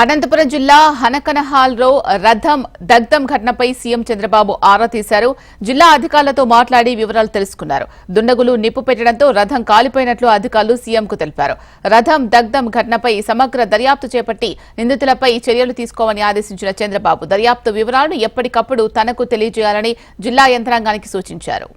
అనంతపురం జిల్లా హనకనహాల్లో రథం దగ్ధం ఘటనపై సీఎం చంద్రబాబు ఆరా తీశారు. జిల్లా అధికారులతో మాట్లాడి వివరాలు తెలుసుకున్నారు. దుండగులు నిప్పు పెట్టడంతో రథం కాలిపోయినట్లు అధికారులు సీఎంకు తెలిపారు. రథం దగ్ధం ఘటనపై సమగ్ర దర్యాప్తు చేపట్టి నిందితులపై చర్యలు తీసుకోవని ఆదేశించిన చంద్రబాబు దర్యాప్తు వివరాలను ఎప్పటికప్పుడు తనకు తెలియజేయాలని జిల్లా యంత్రాంగానికి సూచించారు.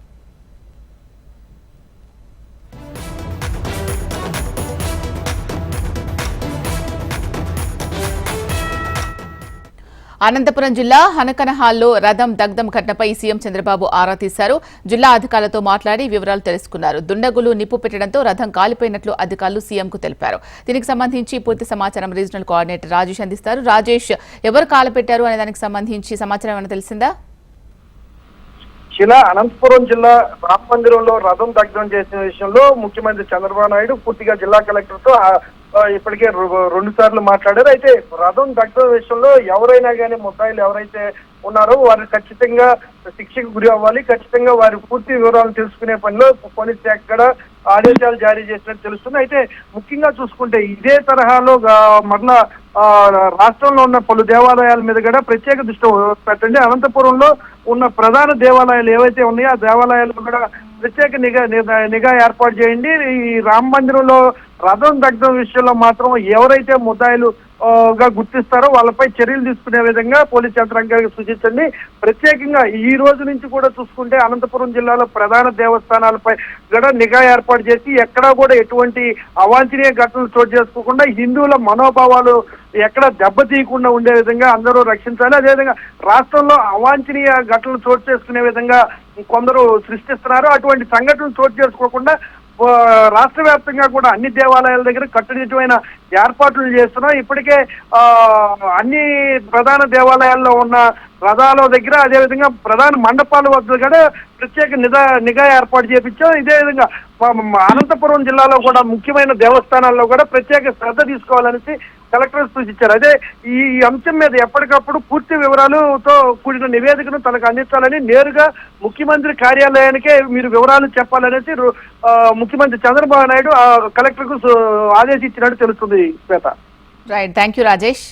అనంతపురం జిల్లా హనకనహాల్లో రథం దగ్ధం ఘటనపై సీఎం చంద్రబాబు ఆరా తీశారు. జిల్లా అధికారులతో మాట్లాడి వివరాలు తెలుసుకున్నారు. దుండగులు నిప్పు పెట్టడంతో రథం కాలిపోయినట్లు అధికారులు సీఎంకు తెలిపారు. దీనికి సంబంధించి పూర్తి సమాచారం రీజనల్ కోఆర్డినేటర్ రాజేష్ అందిస్తారు. రాజేష్ ఎవరు కాలపెట్టారు అనే దానికి సంబంధించి సమాచారం ఏమైనా తెలిసిందా? శిలా అనంతపురం జిల్లా రామ మందిరంలో రథం దగ్ధం చేసిన విషయంలో ముఖ్యమంత్రి చంద్రబాబు నాయుడు పూర్తిగా జిల్లా కలెక్టర్తో ఇప్పటికే రెండు సార్లు మాట్లాడారు. అయితే రథం దగ్ధం విషయంలో ఎవరైనా కానీ ముద్దాయిలు ఎవరైతే ఉన్నారో వారు ఖచ్చితంగా శిక్షకు గురి అవ్వాలి. ఖచ్చితంగా వారి పూర్తి వివరాలు తెలుసుకునే పనిలో పోలీస్ శాఖ కూడా ఆదేశాలు జారీ చేసినట్టు తెలుస్తుంది. అయితే ముఖ్యంగా చూసుకుంటే ఇదే తరహాలో మరలా ఆ, రాష్ట్రంలో ఉన్న పలు దేవాలయాల మీద కూడా ప్రత్యేక దృష్టి పెట్టండి. అనంతపురంలో ఉన్న ప్రధాన దేవాలయాలు ఏవైతే ఉన్నాయో ఆ దేవాలయాలు కూడా ప్రత్యేక నిఘా నిఘా- నిఘా ఏర్పాటు చేయండి. ఈ రామ మందిరంలో రథం దగ్ధం విషయంలో మాత్రం ఎవరైతే ముద్దాయిలు గా గుర్తిస్తారో వాళ్ళపై చర్యలు తీసుకునే విధంగా పోలీస్ యంత్రాంగానికి సూచించండి. ప్రత్యేకంగా ఈ రోజు నుంచి కూడా చూసుకుంటే అనంతపురం జిల్లాలో ప్రధాన దేవస్థానాలపై కూడా నిఘా ఏర్పాటు చేసి ఎక్కడా కూడా ఎటువంటి అవాంఛనీయ ఘటనలు చోటు చేసుకోకుండా హిందువుల మనోభావాలు ఎక్కడ దెబ్బతీయకుండా ఉండే విధంగా అందరూ రక్షించాలి. అదేవిధంగా రాష్ట్రంలో అవాంఛనీయ ఘటనలు చోటు చేసుకునే విధంగా కొందరు సృష్టిస్తున్నారు. అటువంటి సంఘటనలు చోటు చేసుకోకుండా రాష్ట్ర వ్యాప్తంగా కూడా అన్ని దేవాలయాల దగ్గర కట్టుదిట్టమైన ఏర్పాట్లు చేస్తున్నాం. ఇప్పటికే ఆ, అన్ని ప్రధాన దేవాలయాల్లో ఉన్న రథాల దగ్గర అదేవిధంగా ప్రధాన మండపాల వద్ద కూడా ప్రత్యేక నిఘా నిఘా ఏర్పాటు చేపించాం. ఇదే విధంగా అనంతపురం జిల్లాలో కూడా ముఖ్యమైన దేవస్థానాల్లో కూడా ప్రత్యేక శ్రద్ధ తీసుకోవాలనేసి కలెక్టర్ సూచించారు. అదే ఈ అంశం మీద ఎప్పటికప్పుడు పూర్తి వివరాలతో కూడిన నివేదికను తనకు అందించాలని నేరుగా ముఖ్యమంత్రి కార్యాలయానికే మీరు వివరాలు చెప్పాలనేసి ముఖ్యమంత్రి చంద్రబాబు నాయుడు ఆ కలెక్టర్కు ఆదేశించినట్టు తెలుస్తుంది Shweta. Right thank you Rajesh